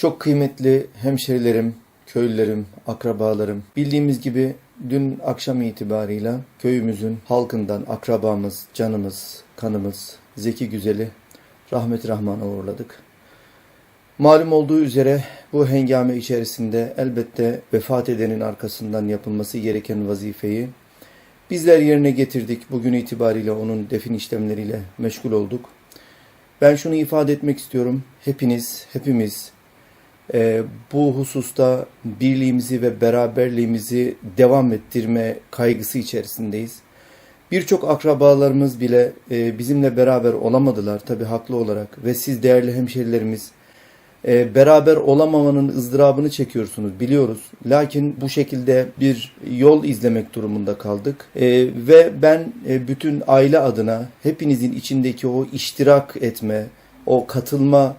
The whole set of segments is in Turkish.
Çok kıymetli hemşerilerim, köylülerim, akrabalarım. Bildiğimiz gibi dün akşam itibarıyla köyümüzün halkından akrabamız, canımız, kanımız, Zeki Güzel'i rahmet rahmana uğurladık. Malum olduğu üzere bu hengame içerisinde elbette vefat edenin arkasından yapılması gereken vazifeyi bizler yerine getirdik. Bugün itibariyle onun defin işlemleriyle meşgul olduk. Ben şunu ifade etmek istiyorum. Hepiniz, hepimiz e, bu hususta birliğimizi ve beraberliğimizi devam ettirme kaygısı içerisindeyiz. Birçok akrabalarımız bile e, bizimle beraber olamadılar tabi haklı olarak ve siz değerli hemşerilerimiz e, beraber olamamanın ızdırabını çekiyorsunuz biliyoruz. Lakin bu şekilde bir yol izlemek durumunda kaldık. E, ve ben e, bütün aile adına hepinizin içindeki o iştirak etme, o katılma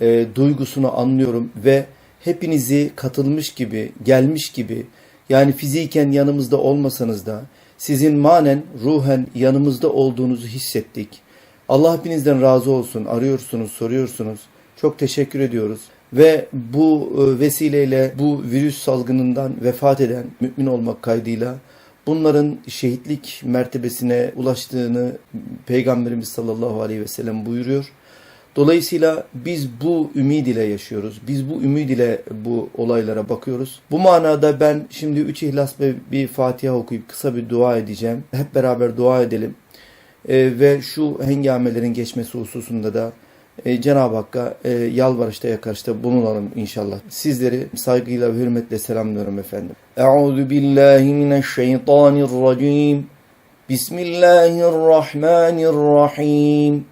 e, duygusunu anlıyorum ve hepinizi katılmış gibi, gelmiş gibi yani fiziken yanımızda olmasanız da sizin manen, ruhen yanımızda olduğunuzu hissettik. Allah hepinizden razı olsun. Arıyorsunuz, soruyorsunuz. Çok teşekkür ediyoruz. Ve bu e, vesileyle bu virüs salgınından vefat eden mümin olmak kaydıyla bunların şehitlik mertebesine ulaştığını Peygamberimiz sallallahu aleyhi ve sellem buyuruyor. Dolayısıyla biz bu ümid ile yaşıyoruz. Biz bu ümid ile bu olaylara bakıyoruz. Bu manada ben şimdi üç ihlas ve bir Fatiha okuyup kısa bir dua edeceğim. Hep beraber dua edelim. Ee, ve şu hengamelerin geçmesi hususunda da e, Cenab-ı Hakk'a e, yalvarışta yakarışta bulunalım inşallah. Sizleri saygıyla ve hürmetle selamlıyorum efendim. Euzu billahi mineşşeytanirracim. Bismillahirrahmanirrahim.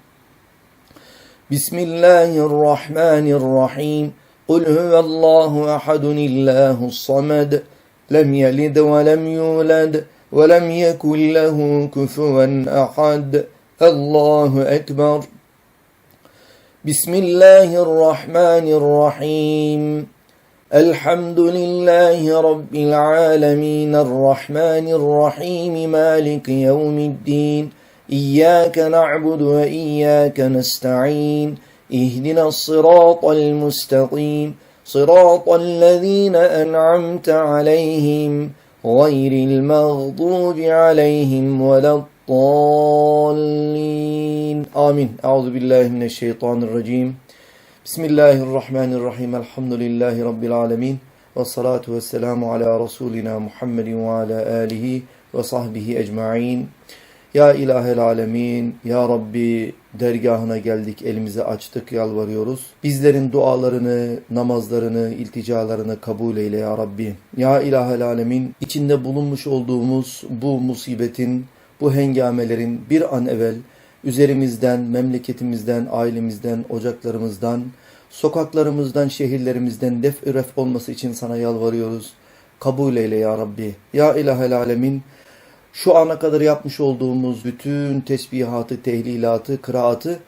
بسم الله الرحمن الرحيم قل هو الله أحد الله الصمد لم يلد ولم يولد ولم يكن له كفوا أحد الله أكبر بسم الله الرحمن الرحيم الحمد لله رب العالمين الرحمن الرحيم مالك يوم الدين إياك نعبد وإياك نستعين. اهدنا الصراط المستقيم. صراط الذين أنعمت عليهم غير المغضوب عليهم ولا الضالين. آمين. أعوذ بالله من الشيطان الرجيم. بسم الله الرحمن الرحيم. الحمد لله رب العالمين. والصلاة والسلام على رسولنا محمد وعلى آله وصحبه أجمعين. Ya ilahel alemin, Ya Rabbi dergahına geldik, elimizi açtık, yalvarıyoruz. Bizlerin dualarını, namazlarını, ilticalarını kabul eyle Ya Rabbi. Ya ilahel alemin, içinde bulunmuş olduğumuz bu musibetin, bu hengamelerin bir an evvel üzerimizden, memleketimizden, ailemizden, ocaklarımızdan, sokaklarımızdan, şehirlerimizden def ref olması için sana yalvarıyoruz. Kabul eyle Ya Rabbi. Ya ilahel alemin, şu ana kadar yapmış olduğumuz bütün tesbihatı, tehlilatı, kıraatı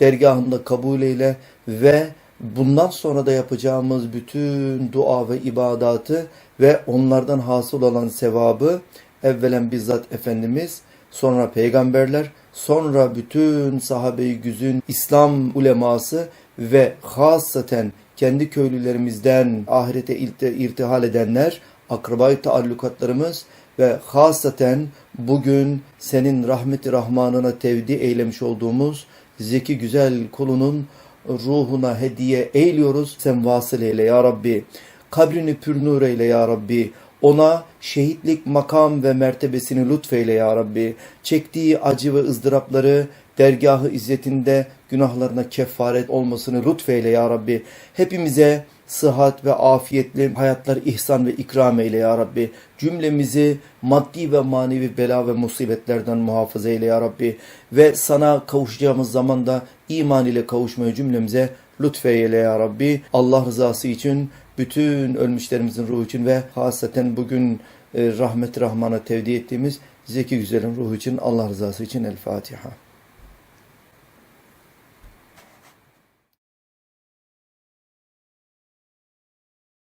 dergahında kabul eyle ve bundan sonra da yapacağımız bütün dua ve ibadatı ve onlardan hasıl olan sevabı evvelen bizzat Efendimiz, sonra peygamberler, sonra bütün sahabe-i güzün, İslam uleması ve hasaten kendi köylülerimizden ahirete irtihal edenler, akrabayı taallukatlarımız ve hasaten bugün senin rahmeti rahmanına tevdi eylemiş olduğumuz zeki güzel kulunun ruhuna hediye eyliyoruz. Sen vasıl eyle ya Rabbi. Kabrini pürnur eyle ya Rabbi. Ona şehitlik makam ve mertebesini lütfeyle ya Rabbi. Çektiği acı ve ızdırapları dergahı izzetinde günahlarına kefaret olmasını lütfeyle ya Rabbi. Hepimize sıhhat ve afiyetli hayatlar ihsan ve ikram eyle ya Rabbi. Cümlemizi maddi ve manevi bela ve musibetlerden muhafaza eyle ya Rabbi. Ve sana kavuşacağımız zamanda iman ile kavuşmayı cümlemize lütfeyle ya Rabbi. Allah rızası için bütün ölmüşlerimizin ruhu için ve hasaten bugün e, rahmet rahmana tevdi ettiğimiz Zeki Güzel'in ruhu için Allah rızası için El Fatiha.